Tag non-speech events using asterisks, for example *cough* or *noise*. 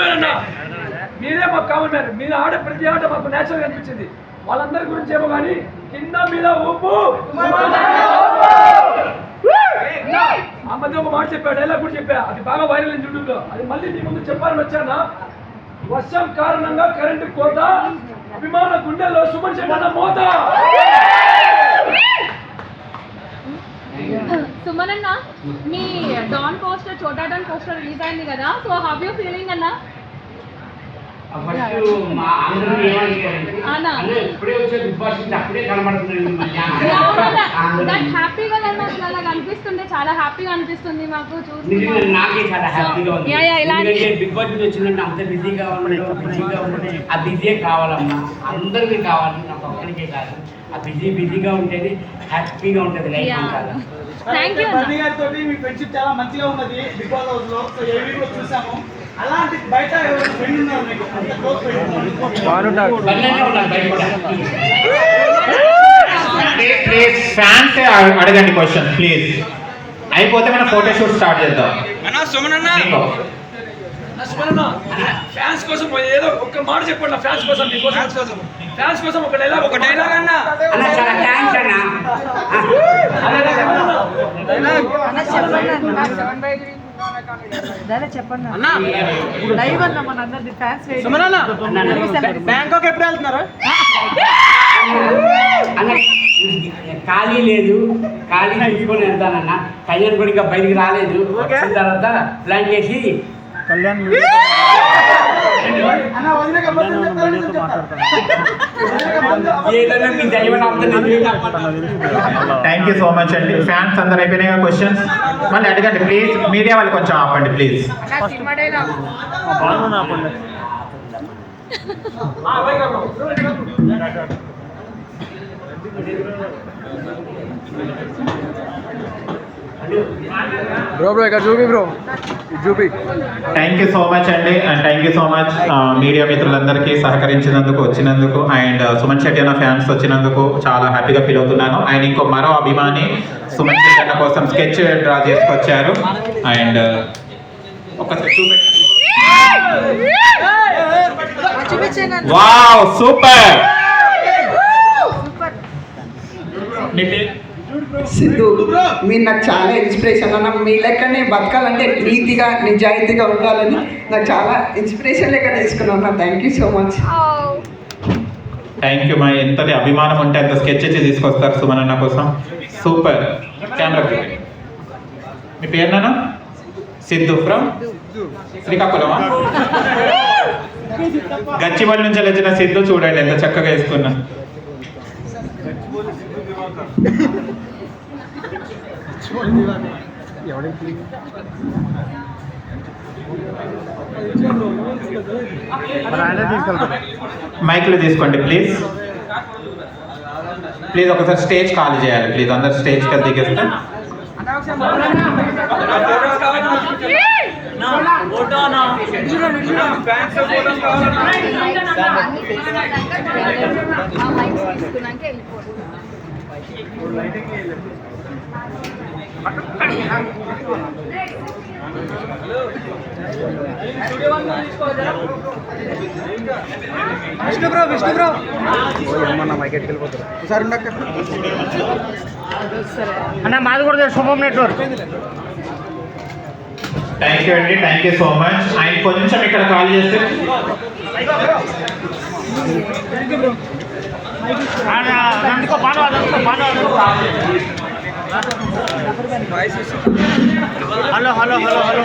Common అన్న మీరే మాకు కామన్ మ్యాన్ మీరు ఆడే ప్రతి ఆట మాకు నేచురల్ అనిపించింది. వాళ్ళందరి గురించి ఏమో కానీ కింద మీద ఉప్పు ఆ మధ్య ఒక మాట చెప్పా డైలాగ్ కూడా చెప్పా. అది బాగా వైరల్ అయింది యూట్యూబ్లో. అది మళ్ళీ మీ ముందు చెప్పాలని వచ్చానా? వర్షం కారణంగా కరెంటు కోత అభిమాన గుండెల్లో సుమన్ శెట్టి అన్న మోత. సుమన్ అన్న మీ Don poster Chota Don poster release అయింది కదా సో హౌ యూ ఫీలింగ్ అన్న? హ్యాపీగా అలా అనిపిస్తుంటే చాలా హ్యాపీగా అనిపిస్తుంది మాకు బిగ్ బాస్ నుంచి వచ్చిందంటే అంత బిజీగా ఉండడం బిజీగా ఉండడం ఆ బిజీ కావాలమ్మా. అందరికీ కావాలి నాకు ఒక్కరికే కాదు. ఆ బిజీ బిజీగా ఉంటేనే హ్యాపీగా ఉంటుంది లైఫ్ అంతా. థ్యాంక్ యూ బన్నీ గారితో మీ ఫ్రెండ్షిప్ చాలా మంచిగా ఉన్నది బిగ్ బాస్ హౌస్లో. సో ఏవి కూడా చూసాము? అలాంటి బయట ఫ్రెండ్ ఉన్నారు మీకు? అంత క్లోజ్ ఫ్రెండ్ ప్లీజ్ ఫ్యాన్స్ అడగండి క్వశ్చన్ ప్లీజ్ అయిపోతే మనం ఫోటో షూట్ స్టార్ట్ చేద్దాం. నీకో. ఫ్యాన్స్ కోసం ఏదో ఒక్క మాట చెప్పండి ఫ్యాన్స్ కోసం మీకోసం ఫ్యాన్స్ కోసం. ఒక డైలాగ్ ఒక డైలాగ్ అన్న. చెప్పండి లైవ్ అన్న మన అందరి ఫ్యాన్స్ బ్యాంకాక్ ఎప్పుడు వెళ్తున్నారు? అన్న ఖాళీ లేదు. ఖాళీ చూసుకొని వెళ్తానన్న. కళ్యాణ్ కూడా ఇంకా బయటికి రాలేదు. తర్వాత ప్లాన్ చేసి అందరినీ థ్యాంక్ యూ సో మచ్ అండి. ఫ్యాన్స్ అందరు అయిపోయినాయి క్వశ్చన్స్ మళ్ళీ అడగండి ప్లీజ్ మీడియా వాళ్ళు కొంచెం ఆపండి ప్లీజ్ బ్రో బ్రో ఇక్కడ చూపి బ్రో చూపి. థ్యాంక్ యూ సో మచ్ అండి and thank you so much media మిత్రులందరికీ సహకరించినందుకు వచ్చినందుకు అండ్ సుమన్ శెట్టి అన్న ఫ్యాన్స్ వచ్చినందుకు చాలా హ్యాపీగా ఫీల్ అవుతున్నాను. అండ్ ఇంకో మరో అభిమాని సుమన్ శెట్టి అన్న కోసం స్కెచ్ డ్రా చేసుకొచ్చారు. అండ్ ఒకసారి చూపించాను వావ్ సూపర్ సిద్ధు మీరు నాకు చాలా ఇన్స్పిరేషన్ అన్న మీ లెక్కనే బతకాలంటే నీతిగా నిజాయితీగా ఉండాలని నాకు చాలా ఇన్స్పిరేషన్ లెక్క తీసుకున్నాను thank you so much thank you మా ఎంతటి అభిమానం ఉంటే అంత స్కెచ్ చేసి తీసుకొస్తారు సుమన్ అన్న కోసం. సూపర్ కెమెరా మీ పేరు నాన్న? సిద్ధు ఫ్రమ్ శ్రీకాకుళమా? గచ్చిబడి నుంచి వచ్చిన సిద్ధు చూడండి ఎంత చక్కగా వేసుకున్నా. *laughs* మైక్లో తీసుకోండి ప్లీజ్ ప్లీజ్ ఒకసారి స్టేజ్ ఖాళీ చేయాలి ప్లీజ్ అందరు స్టేజ్కి దిగేస్తే. వెళ్ళిపోతుంది. విష్ణు బ్రో విష్ణు బ్రో ఏమన్నా మైకెట్కి వెళ్ళిపోతారు ఒకసారి ఉండక్క అన్న మాది కూడా శుభం నెట్వర్క్. థ్యాంక్ యూ అండి థ్యాంక్ యూ సో మచ్ ఆయన కొంచెం ఇక్కడ కాల్ చేస్తే అందుకో బాగా అందుకో బాగా హలో హలో హలో హలో.